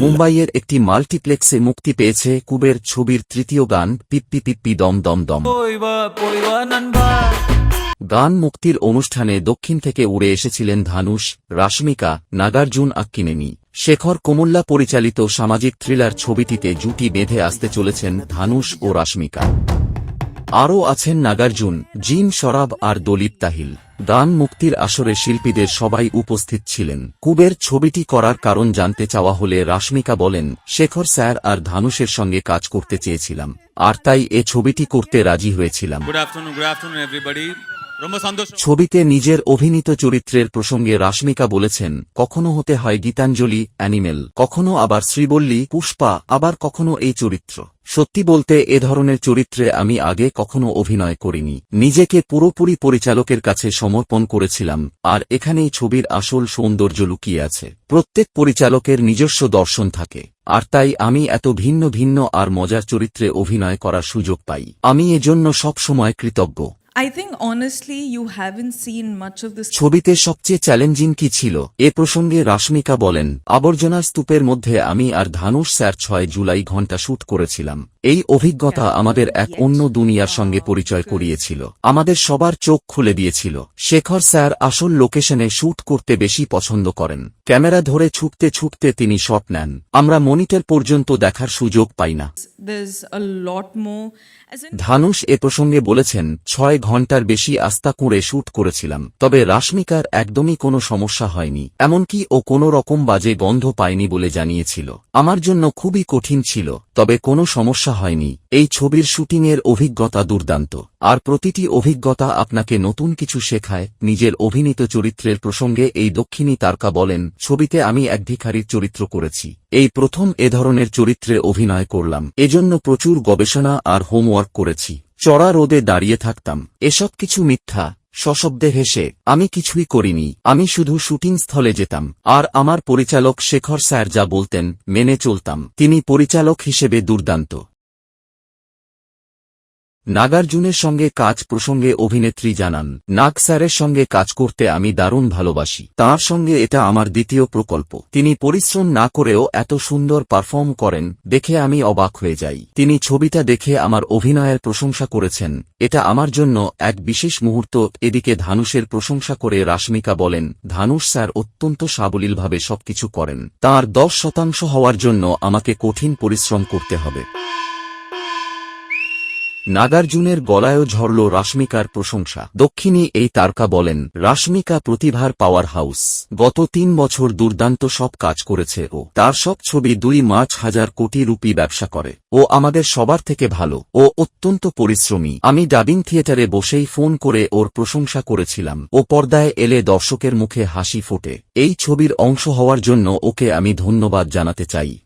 মুম্বাইয়ের একটি মাল্টিপ্লেক্সে মুক্তি পেয়েছে কুবের ছবির তৃতীয় গান পিপ্পি পিপ্পি দম দম দম। গান মুক্তির অনুষ্ঠানে দক্ষিণ থেকে উড়ে এসেছিলেন ধানুষ রাশমিকা নাগার্জুন আক্কিনেনি শেখর কোমল্লা পরিচালিত সামাজিক থ্রিলার ছবিটিতে জুটি বেঁধে আসতে চলেছেন ধানুষ ও রাশমিকা। আরও আছেন নাগার্জুন জিম সরাব আর দলিত তাহিল। দান মুক্তির আসরে শিল্পীদের সবাই উপস্থিত ছিলেন। কুবের ছবিটি করার কারণ জানতে চাওয়া হলে রাশমিকা বলেন, শেখর স্যার আর ধানুষের সঙ্গে কাজ করতে চেয়েছিলাম। আর তাই এ ছবিটি করতে রাজি হয়েছিলাম। Good afternoon good afternoon everybody ছবিতে নিজের অভিনীত চরিত্রের প্রসঙ্গে রাশমিকা বলেছেন, কখনো হতে হয় গীতাঞ্জলি, অ্যানিমেল, কখনো আবার শ্রীবল্লী, পুষ্পা, আবার কখনো এই চরিত্র। সত্যি বলতে এ ধরনের চরিত্রে আমি আগে কখনো অভিনয় করিনি। নিজেকে পুরোপুরি পরিচালকের কাছে সমর্পণ করেছিলাম, আর এখানেই ছবির আসল সৌন্দর্য লুকিয়ে আছে। প্রত্যেক পরিচালকের নিজস্ব দর্শন থাকে, আর তাই আমি এত ভিন্ন ভিন্ন আর মজার চরিত্রে অভিনয় করার সুযোগ পাই। আমি এজন্য সব সময় কৃতজ্ঞ। ছবিতে সবচেয়ে চ্যালেঞ্জিং কি ছিল? এ প্রসঙ্গে রাশমিকা বলেন আবর্জনার স্তূপের মধ্যে আমি আর ধানুষ স্যার ছয় জুলাই ঘণ্টা শ্যুট করেছিলাম। এই অভিজ্ঞতা আমাদের এক অন্য দুনিয়ার সঙ্গে পরিচয় করিয়েছিল। আমাদের সবার চোখ খুলে দিয়েছিল। শেখর স্যার আসল লোকেশনে শ্যুট করতে বেশি পছন্দ করেন। ক্যামেরা ধরে ছুটতে ছুটতে তিনি শট নেন। আমরা মনিটর পর্যন্ত দেখার সুযোগ পাই না। ধানুষ এ প্রসঙ্গে বলেছেন ছয় ঘণ্টার বেশি আস্তা কুঁড়ে শ্যুট করেছিলাম। তবে রাশমিকার একদমই কোনো সমস্যা হয়নি। এমনকি ও কোনো রকম বাজে গন্ধ পায়নি বলে জানিয়েছিল। আমার জন্য খুবই কঠিন ছিল। তবে কোনো সমস্যা হয়নি। এই ছবির শুটিংয়ের অভিজ্ঞতা দুর্দান্ত। আর প্রতিটি অভিজ্ঞতা আপনাকে নতুন কিছু শেখায়। নিজের অভিনীত চরিত্রের প্রসঙ্গে এই দক্ষিণী তারকা বলেন, ছবিতে আমি এক চরিত্র করেছি। এই প্রথম এ ধরনের চরিত্রে অভিনয় করলাম। এজন্য প্রচুর গবেষণা আর হোমওয়ার্ক করেছি। চড়া রোদে দাঁড়িয়ে থাকতাম। এসব কিছু মিথ্যা। সশব্দে হেসে, আমি কিছুই করিনি, আমি শুধু শুটিং স্থলে যেতাম, আর আমার পরিচালক শেখর স্যার যা বলতেন, মেনে চলতাম। তিনি পরিচালক হিসেবে দুর্দান্ত। নাগার্জুনের সঙ্গে কাজ প্রসঙ্গে অভিনেত্রী জানান, নাগ স্যারের সঙ্গে কাজ করতে আমি দারুণ ভালোবাসি। তার সঙ্গে এটা আমার দ্বিতীয় প্রকল্প। তিনি পরিশ্রম না করেও এত সুন্দর পারফর্ম করেন, দেখে আমি অবাক হয়ে যাই। তিনি ছবিটা দেখে আমার অভিনয়ের প্রশংসা করেছেন, এটা আমার জন্য এক বিশেষ মুহূর্ত। এদিকে ধানুষের প্রশংসা করে রাশমিকা বলেন ধানুষ স্যার অত্যন্ত সাবলীলভাবে সবকিছু করেন। তার দশ শতাংশ হওয়ার জন্য আমাকে কঠিন পরিশ্রম করতে হবে। নাগার্জুনের গলায়ও ঝরল রাশমিকার প্রশংসা। দক্ষিণী এই তারকা বলেন, রাশমিকা প্রতিভার পাওয়ার হাউস। গত তিন বছর দুর্দান্ত সব কাজ করেছে ও তার সব ছবি দুই মার্চ হাজার কোটি রুপি ব্যবসা করে। ও আমাদের সবার থেকে ভালো। ও অত্যন্ত পরিশ্রমী। আমি ডাবিং থিয়েটারে বসেই ফোন করে ওর প্রশংসা করেছিলাম। ও পর্দায় এলে দর্শকের মুখে হাসি ফোটে। এই ছবির অংশ হওয়ার জন্য ওকে আমি ধন্যবাদ জানাতে চাই।